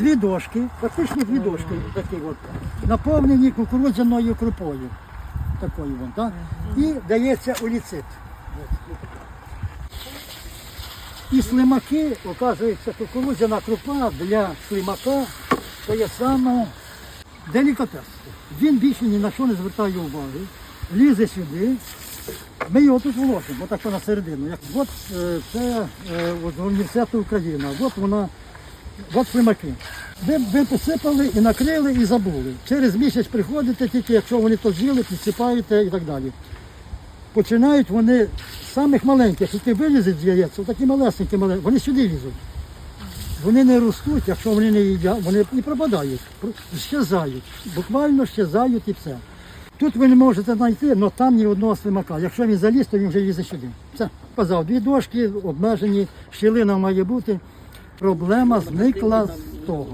Дві дошки, фактично дві дошки, такі от, наповнені кукурудзяною крупою. Такою вон, так? І дається оліцит. І слимаки, оказується, кукурудзяна крупа для слимака то є саме делікатес. Він більше ні на що не звертає уваги, лізе сюди. Ми його тут вложимо, отак на середину. От е, це е, з університету Україна, от вона, от слимаки. Ви, ви посипали і накрили і забули. Через місяць приходите, тільки якщо вони то з'їли, підсипаєте і так далі. Починають вони з самих маленьких, які вилізуть з яєць, такі малесенькі, маленькі, вони сюди лізуть. Вони не ростуть, якщо вони не їдять, вони і пропадають, щезають. Буквально щезають і все. Тут ви не можете знайти, але там ні одного слимака. Якщо він заліз, то він вже лізе сюди. Все, казав, дві дошки обмежені, щілина має бути. Проблема зникла з того.